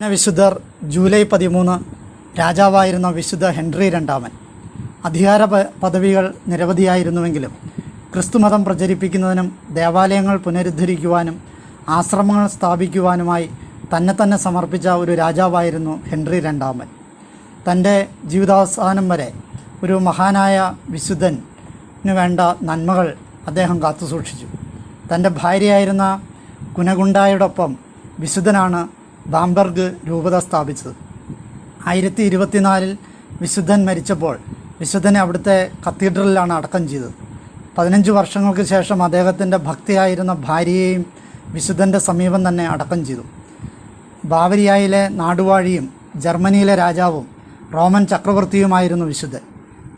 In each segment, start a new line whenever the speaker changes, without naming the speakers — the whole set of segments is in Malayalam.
വിശുദ്ധർ ജൂലൈ പതിമൂന്ന് രാജാവായിരുന്ന വിശുദ്ധ ഹെൻറി രണ്ടാമൻ. അധികാര പദവികൾ നിരവധിയായിരുന്നുവെങ്കിലും ക്രിസ്തുമതം പ്രചരിപ്പിക്കുന്നതിനും ദേവാലയങ്ങൾ പുനരുദ്ധരിക്കുവാനും ആശ്രമങ്ങൾ സ്ഥാപിക്കുവാനുമായി തന്നെ തന്നെ സമർപ്പിച്ച ഒരു രാജാവായിരുന്നു ഹെൻറി രണ്ടാമൻ. തന്റെ ജീവിതാവസാനം വരെ ഒരു മഹാനായ വിശുദ്ധന് വേണ്ട നന്മകൾ അദ്ദേഹം കാത്തുസൂക്ഷിച്ചു. തന്റെ ഭാര്യയായിരുന്ന കുനഗുണ്ടായോടൊപ്പം വിശുദ്ധനാണ് ബാംബർഗ് രൂപത സ്ഥാപിച്ചത്. ആയിരത്തി ഇരുപത്തിനാലിൽ വിശുദ്ധൻ മരിച്ചപ്പോൾ വിശുദ്ധനെ അവിടുത്തെ കത്തീഡ്രലിലാണ് അടക്കം ചെയ്തത്. പതിനഞ്ച് വർഷങ്ങൾക്ക് ശേഷം അദ്ദേഹത്തിന്റെ ഭക്തിയായിരുന്ന ഭാര്യയെയും വിശുദ്ധന്റെ സമീപം തന്നെ അടക്കം ചെയ്തു. ബാവരിയായിലെ നാടുവാഴിയും ജർമ്മനിയിലെ രാജാവും റോമൻ ചക്രവർത്തിയുമായിരുന്നു വിശുദ്ധൻ.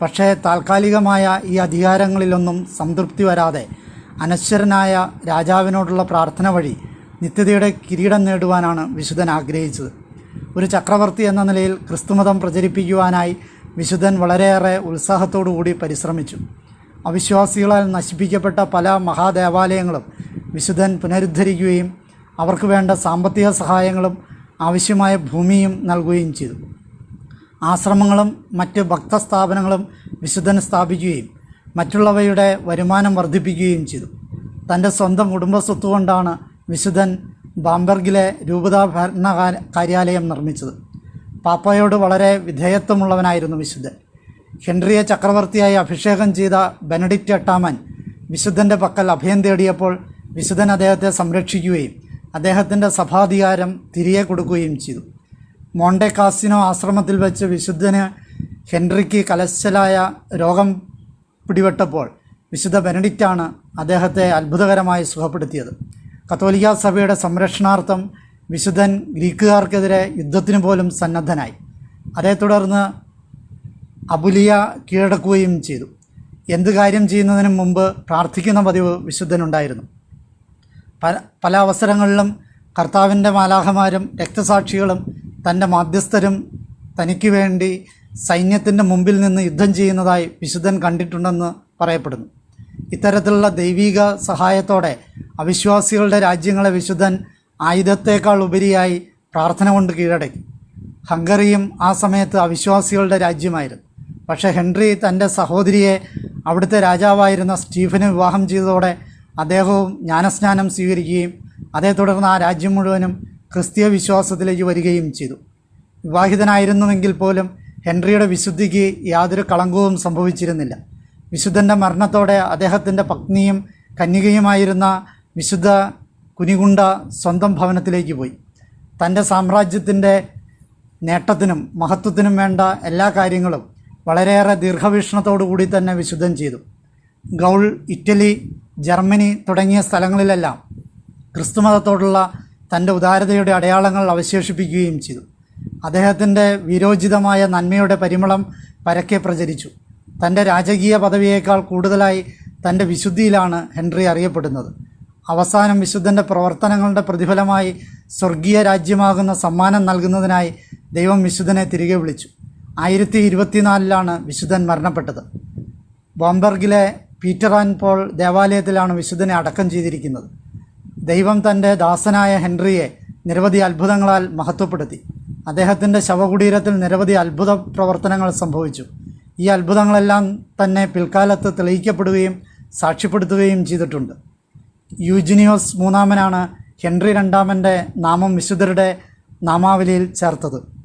പക്ഷേ താൽക്കാലികമായ ഈ അധികാരങ്ങളിലൊന്നും സംതൃപ്തി വരാതെ അനശ്വരനായ രാജാവിനോടുള്ള പ്രാർത്ഥന വഴി നിത്യതയുടെ കിരീടം നേടുവാനാണ് വിശുദ്ധൻ ആഗ്രഹിച്ചത്. ഒരു ചക്രവർത്തി എന്ന നിലയിൽ ക്രിസ്തുമതം പ്രചരിപ്പിക്കുവാനായി വിശുദ്ധൻ വളരെയേറെ ഉത്സാഹത്തോടുകൂടി പരിശ്രമിച്ചു. അവിശ്വാസികളാൽ നശിപ്പിക്കപ്പെട്ട പല മഹാദേവാലയങ്ങളും വിശുദ്ധൻ പുനരുദ്ധരിക്കുകയും അവർക്ക് വേണ്ട സാമ്പത്തിക സഹായങ്ങളും ആവശ്യമായ ഭൂമിയും നൽകുകയും ചെയ്തു. ആശ്രമങ്ങളും മറ്റ് ഭക്തസ്ഥാപനങ്ങളും വിശുദ്ധൻ സ്ഥാപിക്കുകയും മറ്റുള്ളവയുടെ വരുമാനം വർദ്ധിപ്പിക്കുകയും ചെയ്തു. തന്റെ സ്വന്തം കുടുംബസ്വത്ത് കൊണ്ടാണ് വിശുദ്ധൻ ബാംബർഗിലെ രൂപതാ ഭരണകാ കാര്യാലയം നിർമ്മിച്ചത്. പാപ്പയോട് വളരെ വിധേയത്വമുള്ളവനായിരുന്നു വിശുദ്ധൻ. ഹെൻറിയെ ചക്രവർത്തിയായി അഭിഷേകം ചെയ്ത ബെനഡിക്റ്റ് എട്ടാമൻ വിശുദ്ധന്റെ പക്കൽ അഭയം തേടിയപ്പോൾ വിശുദ്ധൻ അദ്ദേഹത്തെ സംരക്ഷിക്കുകയും അദ്ദേഹത്തിന്റെ സഭാധികാരം തിരികെ കൊടുക്കുകയും ചെയ്തു. മോണ്ടെ കാസിനോ ആശ്രമത്തിൽ വെച്ച് വിശുദ്ധന് ഹെൻറിക്ക് കലശലായ രോഗം പിടിപെട്ടപ്പോൾ വിശുദ്ധ ബെനഡിക്റ്റാണ് അദ്ദേഹത്തെ അത്ഭുതകരമായി സുഖപ്പെടുത്തിയത്. കത്തോലിക്ക സഭയുടെ സംരക്ഷണാർത്ഥം വിശുദ്ധൻ ഗ്രീക്കുകാർക്കെതിരെ യുദ്ധത്തിന് പോലും സന്നദ്ധനായി. അതേ തുടർന്ന് അബുലിയ കീഴടക്കുകയും ചെയ്തു. എന്ത് കാര്യം ചെയ്യുന്നതിനും മുമ്പ് പ്രാർത്ഥിക്കുന്ന പതിവ് വിശുദ്ധനുണ്ടായിരുന്നു. പല പല അവസരങ്ങളിലും കർത്താവിന്റെ മാലാഹമാരും രക്തസാക്ഷികളും തന്റെ മാധ്യസ്ഥരും തനിക്ക് വേണ്ടി സൈന്യത്തിന്റെ മുമ്പിൽ നിന്ന് യുദ്ധം ചെയ്യുന്നതായി വിശുദ്ധൻ കണ്ടിട്ടുണ്ടെന്ന് പറയപ്പെടുന്നു. ഇത്തരത്തിലുള്ള ദൈവിക സഹായത്തോടെ അവിശ്വാസികളുടെ രാജ്യങ്ങളെ വിശുദ്ധൻ ആയുധത്തേക്കാൾ ഉപരിയായി പ്രാർത്ഥന കൊണ്ട് കീഴടക്കി. ഹംഗറിയും ആ സമയത്ത് അവിശ്വാസികളുടെ രാജ്യമായിരുന്നു. പക്ഷേ ഹെൻറി തന്റെ സഹോദരിയെ അവിടുത്തെ രാജാവായിരുന്ന സ്റ്റീഫന് വിവാഹം ചെയ്തതോടെ അദ്ദേഹവും ജ്ഞാനസ്നാനം സ്വീകരിക്കുകയും അതേ തുടർന്ന് ആ രാജ്യം മുഴുവനും ക്രിസ്തീയ വിശ്വാസത്തിലേക്ക് വരികയും ചെയ്തു. വിവാഹിതനായിരുന്നുവെങ്കിൽ പോലും ഹെൻറിയുടെ വിശുദ്ധിക്ക് യാതൊരു കളങ്കവും സംഭവിച്ചിരുന്നില്ല. വിശുദ്ധന്റെ മരണത്തോടെ അദ്ദേഹത്തിന്റെ പത്നിയും കന്യകയുമായിരുന്ന വിശുദ്ധ കുനികുണ്ട സ്വന്തം ഭവനത്തിലേക്ക് പോയി. തന്റെ സാമ്രാജ്യത്തിന്റെ നേട്ടത്തിനും മഹത്വത്തിനും വേണ്ട എല്ലാ കാര്യങ്ങളും വളരെയേറെ കൂടി തന്നെ വിശുദ്ധം ചെയ്തു. ഗൗൾ ഇറ്റലി ജർമ്മനി തുടങ്ങിയ സ്ഥലങ്ങളിലെല്ലാം ക്രിസ്തുമതത്തോടുള്ള തന്റെ ഉദാരതയുടെ അടയാളങ്ങൾ അവശേഷിപ്പിക്കുകയും ചെയ്തു. അദ്ദേഹത്തിന്റെ വിരോചിതമായ നന്മയുടെ പരിമളം പരക്കെ പ്രചരിച്ചു. തന്റെ രാജകീയ പദവിയേക്കാൾ കൂടുതലായി തന്റെ വിശുദ്ധിയിലാണ് ഹെൻറി അറിയപ്പെടുന്നത്. അവസാനം വിശുദ്ധന്റെ പ്രവർത്തനങ്ങളുടെ പ്രതിഫലമായി സ്വർഗീയ രാജ്യമാകുന്ന സമ്മാനം നൽകുന്നതിനായി ദൈവം വിശുദ്ധനെ തിരികെ വിളിച്ചു. ആയിരത്തി ഇരുപത്തിനാലിലാണ് വിശുദ്ധൻ മരണപ്പെട്ടത്. ബോംബർഗിലെ പീറ്റർ ആൻഡ് പോൾ ദേവാലയത്തിലാണ് വിശുദ്ധനെ അടക്കം ചെയ്തിരിക്കുന്നത്. ദൈവം തന്റെ ദാസനായ ഹെൻറിയെ നിരവധി അത്ഭുതങ്ങളാൽ മഹത്വപ്പെടുത്തി. അദ്ദേഹത്തിന്റെ ശവകുടീരത്തിൽ നിരവധി അത്ഭുത പ്രവർത്തനങ്ങൾ സംഭവിച്ചു. ഈ അത്ഭുതങ്ങളെല്ലാം തന്നെ പിൽക്കാലത്ത് തെളിയിക്കപ്പെടുകയും സാക്ഷ്യപ്പെടുത്തുകയും ചെയ്തിട്ടുണ്ട്. യൂജിനിയോസ് മൂന്നാമനാണ്. ഹെൻറി രണ്ടാമന്റെ നാമം വിശുദ്ധരുടെ നാമാവലിയിൽ ചേർത്തത്.